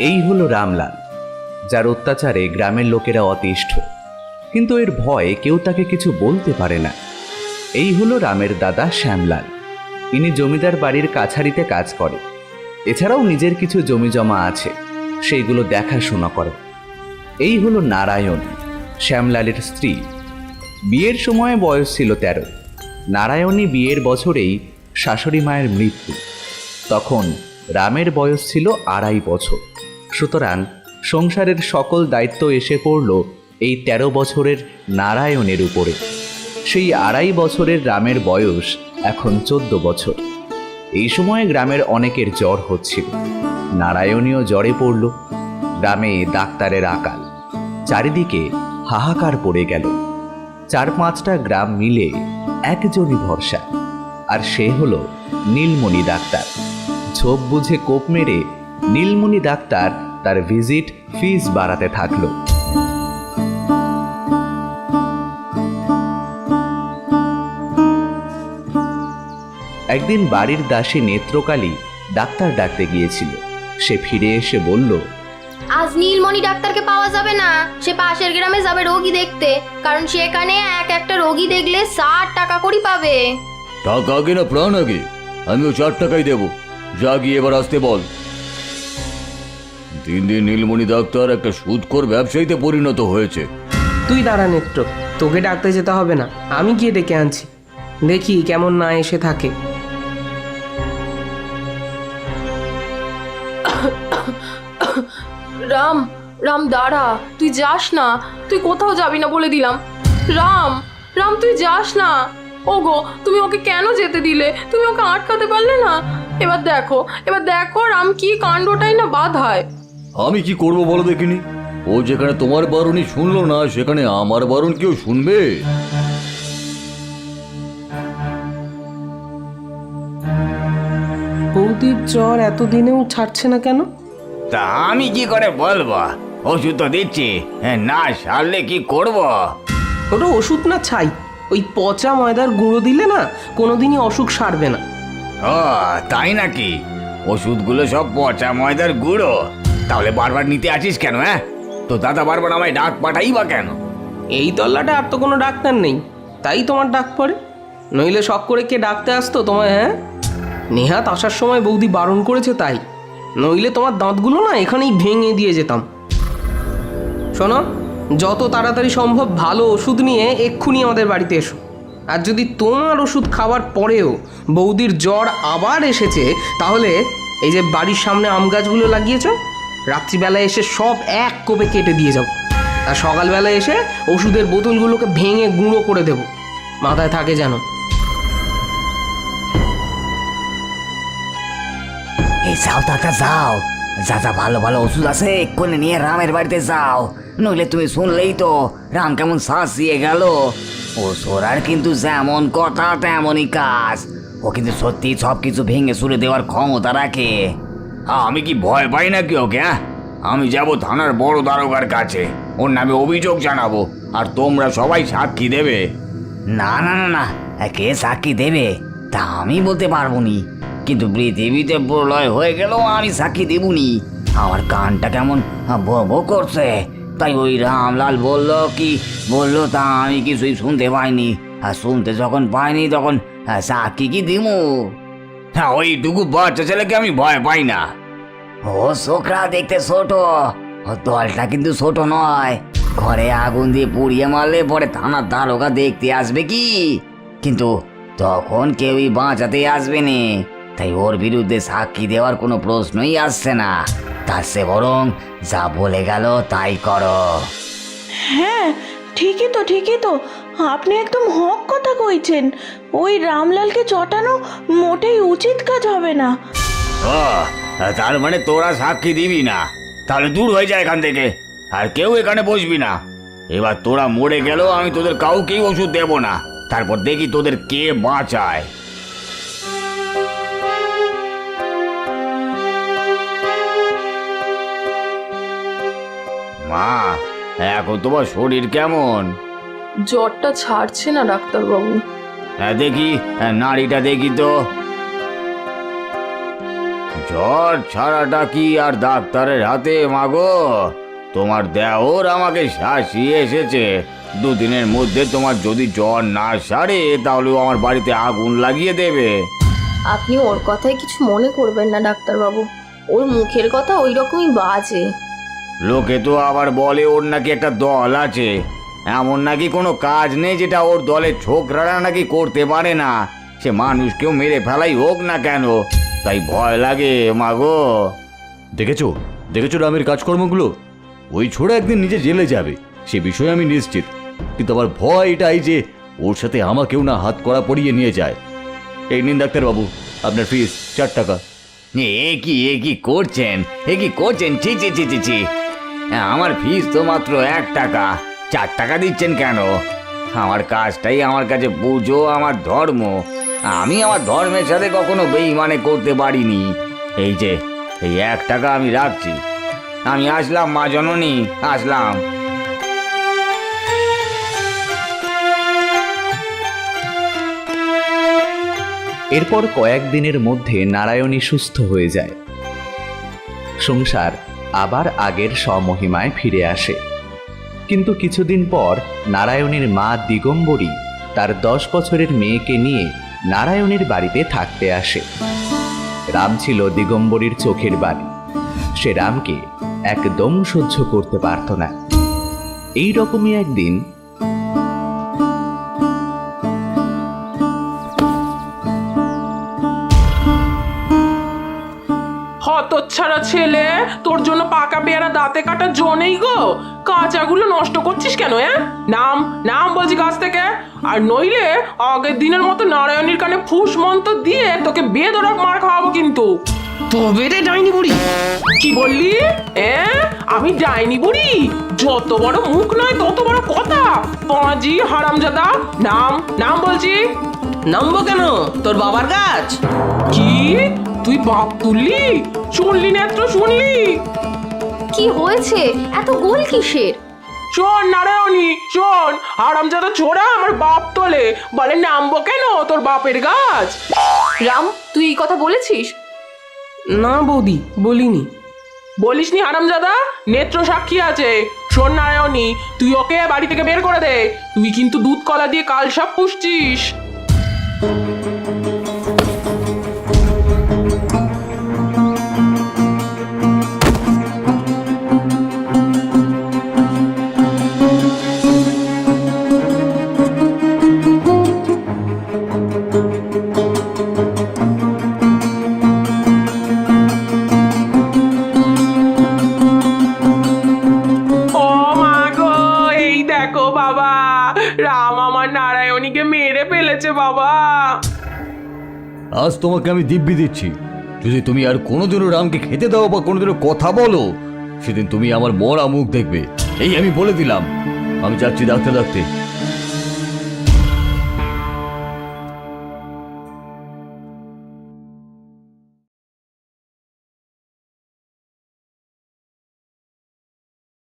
এই হলো রামলাল, যার অত্যাচারে গ্রামের লোকেরা অতিষ্ঠ। কিন্তু এর ভয়ে কেউ তাকে কিছু বলতে পারে না। এই হলো রামের দাদা শ্যামলাল। ইনি জমিদার বাড়ির কাছারিতে কাজ করে। এছাড়াও নিজের কিছু জমি জমা আছে, সেইগুলো দেখাশোনা করে। এই হলো নারায়ণ, শ্যামলালের স্ত্রী। বিয়ের সময় বয়স ছিল তেরো। নারায়ণী বিয়ের বছরেই শাশুড়ি মায়ের মৃত্যু। তখন রামের বয়স ছিল আড়াই বছর। সুতরাং সংসারের সকল দায়িত্ব এসে পড়ল এই তেরো বছরের নারায়ণের উপরে। সেই আড়াই বছরের রামের বয়স এখন চোদ্দ বছর। এই সময়ে গ্রামের অনেকের জ্বর হচ্ছিল। নারায়ণীয় জ্বরে পড়ল। গ্রামে ডাক্তারের আকাল। চারিদিকে হাহাকার পড়ে গেল। চার পাঁচটা গ্রাম মিলে একজনই ভরসা। আর সে হলো নীলমণি ডাক্তার। ঝোপ বুঝে কোপ মেরে নীলমণি ডাক্তার তার ভিজিট ফিস বাড়াতে থাকল। একদিন বাড়ির দাসী নেত্রকালী ডাক্তার ডাকতে গিয়েছিল। সে ফিরে এসে বলল আজ নীলমণি ডাক্তারকে পাওয়া যাবে না। সে পাশের গ্রামে যাবে রোগী দেখতে কারণ সেখানে এক একটা রোগী দেখলে ষাট টাকা করে পাবে। টাকা আগে না প্রাণ আগে? আমিও চার টাকাই দেব। যা গিয়ে এবার আসতে বল। দিন দিন নীলমণি ডাক্তার একটা সুদখোর ব্যবসায়ীতে পরিণত হয়েছে। তুই দাঁড়া নেত্র তোকে ডাকতে যেতে হবে না। আমি গিয়ে ডেকে আনছি। দেখি কেমন না এসে থাকে। রাম রাম দাঁড়া তুই যাস না। তুই কোথাও যাবি না বলে দিলাম। রাম রাম তুই যাস না। ওগো তুমি ওকে কেন যেতে দিলে? তুমি ওকে আটকাতে পারলে না? এবার দেখো এবার দেখো রাম কি কাণ্ডটাই না বাধায়। আমি কি করব বলো দেখিনি? ও যেখানে তোমার বারণই শুনলো না সেখানে আমার বারণ কেউ শুনবে? বৌদির জ্বর এতদিনেও ছাড়ছে না কেন? তা আমি কি করে বলব? ওষুধ তো দিচ্ছি। হ্যাঁ, না সারলে কি করব? ওটা ওষুধ না ছাই? ওই পচা ময়দার গুঁড়ো দিলে না কোনোদিনই অসুখ সারবে না। ও তাই নাকি? ওষুধগুলো সব পচা ময়দার গুঁড়ো। তাহলে বারবার নিতে আসিস কেন হ্যাঁ? তো দাদা বারবার আমায় ডাক পাঠাই বা কেন? এই তল্লাটা আর তো কোনো ডাক্তার নেই, তাই তোমার ডাক পড়ে। নইলে শখ করে কে ডাকতে আসতো তোমায় হ্যাঁ? নেহাত আসার সময় বৌদি বারণ করেছে তাই। নইলে তোমার দাঁতগুলো না এখানেই ভেঙে দিয়ে যেতাম। শোনো, যত তাড়াতাড়ি সম্ভব ভালো ওষুধ নিয়ে এক্ষুনি আমাদের বাড়িতে এসো। আর যদি তোমার ওষুধ খাওয়ার পরেও বৌদির জ্বর আবার এসেছে, তাহলে এই যে বাড়ির সামনে আম গাছগুলো লাগিয়েছ রাত্রিবেলায় এসে সব এক কোপে কেটে দিয়ে যাও আর সকালবেলায় এসে ওষুধের বোতলগুলোকে ভেঙে গুঁড়ো করে দেব। মাথায় থাকে যেন। এই যাও দাদা যাও। যা যা ভালো ভালো ওষুধ আছে, এক্ষুনি নিয়ে রামের বাড়িতে যাও। নইলে তুমি শুনলেই তো রাম কেমন শ্বাস দিয়ে গেল। ও সোরার কিন্তু যেমন কথা, তেমনই কাজ। ও কিন্তু সত্যি সব কিছু ভেঙে সুরে দেওয়ার ক্ষমতা রাখে। আমি কি ভয় পাই না নাকি ওকে হ্যাঁ? আমি যাব থানার বড় দারোগার কাছে। ওর নামে অভিযোগ জানাব আর তোমরা সবাই সাক্ষী দেবে। না না না না কে সাক্ষী দেবে তা আমি বলতে পারব নি। কিন্তু পৃথিবীতে প্রলয় হয়ে গেলেও আমি সাক্ষী দেবুনি। আমার কানটা কেমন ভো করছে। তাই ওই রামলাল বলল কি বলল তা আমি কিছুই শুনতে পাইনি। আর শুনতে যখন পাইনি তখন আহ, সাক্ষী কি দিমু? হ্যাঁ ওইটুকু বাচ্চা ছেলেকে আমি ভয় পাই না। ও ছোকরা দেখতে ছোট। ও দলটা কিন্তু ছোট নয়। ঘরে আগুন দিয়ে পুড়িয়ে মারলে পরে থানার দারোগা দেখতে আসবে কি? কিন্তু তখন কেউই বাঁচাতে আসবে না। তাই ওর বিরুদ্ধে সাক্ষী দেওয়ার কোনো প্রশ্নই আসছে না। তার সে বরং যা বলে গেল তাই করো। হ্যাঁ ঠিকই তো ঠিকই তো। আপনি একদম হক কথা কইছেন ওই রামলালকে চটানো মোটেই উচিত কাজ হবে না। তার মানে তোরা সাক্ষী দিবি না। তাহলে দূর হয়ে যায় এখান থেকে, আর কেউ এখানে বসবি না। এবার তোরা মরে গেলেও আমি তোদের কাউকেই ওষুধ দেব না। তারপর দেখি তোদের কে বাঁচায়। মা, এখন তোমার শরীর কেমন? জ্বরটা ছাড়ছে না ডাক্তারবাবু। হ্যাঁ দেখি হ্যাঁ, নাড়িটা দেখি তো। জ্বর ছাড়াটা কি আর ডাক্তারের হাতে মাগো? তোমার দেওর আমাকে শাসিয়ে এসেছে। দুদিনের মধ্যে তোমার যদি জ্বর না সারে তাহলে আমার বাড়িতে আগুন লাগিয়ে দেবে। আপনি ওর কথায় কিছু মনে করবেন না ডাক্তারবাবু। ওর মুখের কথা ওই রকমই বাজে। লোকে তো আবার বলে ওর নাকি একটা দল আছে। এমন নাকি কোনো কাজ নেই যেটা ওর দলের ছোকরারা নাকি করতে পারে না? সে মানুষকেও মেরে ফেলাই হোক না কেন? তাই ভয় লাগে মাগো। দেখেছ? দেখেছ রামের কাজকর্মগুলো? ওই ছোড়া একদিন নিজে জেলে যাবে সে বিষয়ে আমি নিশ্চিত। কিন্তু আমার ভয় এটাই যে ওর সাথে আমাকেও না হাত করা পরিয়ে নিয়ে যায়। এই নিন ডাক্তারবাবু আপনার ফিস চার টাকা। এ কি এ কি করছেন? এ কি করছেন? ছি ছি ছি ছি আমার ফিস তো মাত্র এক টাকা। চার টাকা দিচ্ছেন কেন? আমার কাজটাই আমার কাছে পুজো, আমার ধর্ম। আমি আমার ধর্মের সাথে কখনো বেইমানে করতে পারিনি। এই যে, এই এক টাকা আমি রাখছি। আমি আসলাম, মা জননী, আসলাম। এরপর কয়েকদিনের মধ্যে নারায়ণী সুস্থ হয়ে যায়। সংসার আবার আগের স্বমহিমায় ফিরে আসে। কিন্তু কিছুদিন পর নারায়ণের মা দিগম্বরী তার দশ বছরের মেয়েকে নিয়ে নারায়ণের বাড়িতে থাকতে আসে। রাম ছিল দিগম্বরীর চোখের বাড়ি সে রামকে একদম সহ্য করতে পারত না। এই রকমই একদিন হতচ্ছাড়া ছেলে, তোর জন্য পাকা পেয়ারা দাঁতে কাটা জনেই গো। কাঁচাগুলো নষ্ট করছিস কেন হ্যাঁ? নাম নাম বলছি গাছ থেকে। আর নইলে আগের দিনের মতো নারায়ণীর কানে ফুস মন্ত্র দিয়ে তোকে বেদরক মার খাওয়াবো কিন্তু। তবে রে ডাইনি বুড়ি। কি বললি? হ্যাঁ আমি যাইনি বুড়ি? যত বড় মুখ নয় তত বড় কথা। পাঁজি হারামজাদা নাম নাম বলছি। নামবো কেন? তোর বাবার গাছ কি? তুই বাপ তুললি? শুনলি নেত্র শুনলি? কি হয়েছে? এত গোল কিসের? শোন নারায়ণী শোন। হারামজাদা চোরা আমার বাপ তোলে। বলে নামবো কেন? তোর বাপের গাছ। রাম তুই এই কথা বলেছিস? না বৌদি বলিনি। বলিসনি হারামজাদা? নেত্র সাক্ষী আছে। শোন নারায়ণী তুই ওকে বাড়ি থেকে বের করে দে। তুই কিন্তু দুধ কলা দিয়ে কাল সাপ পুষছিস। আজ তোমাকে আমি দিব্যি দিচ্ছি। যদি তুমি আর কোনোদিনও রামকে খেতে দাও বা কোনোদিনও কথা বলো, সেদিন তুমি আমার মরা মুখ দেখবে। এই আমি বলে দিলাম। আমি যাচ্ছি ডাক্তার ডাকতে।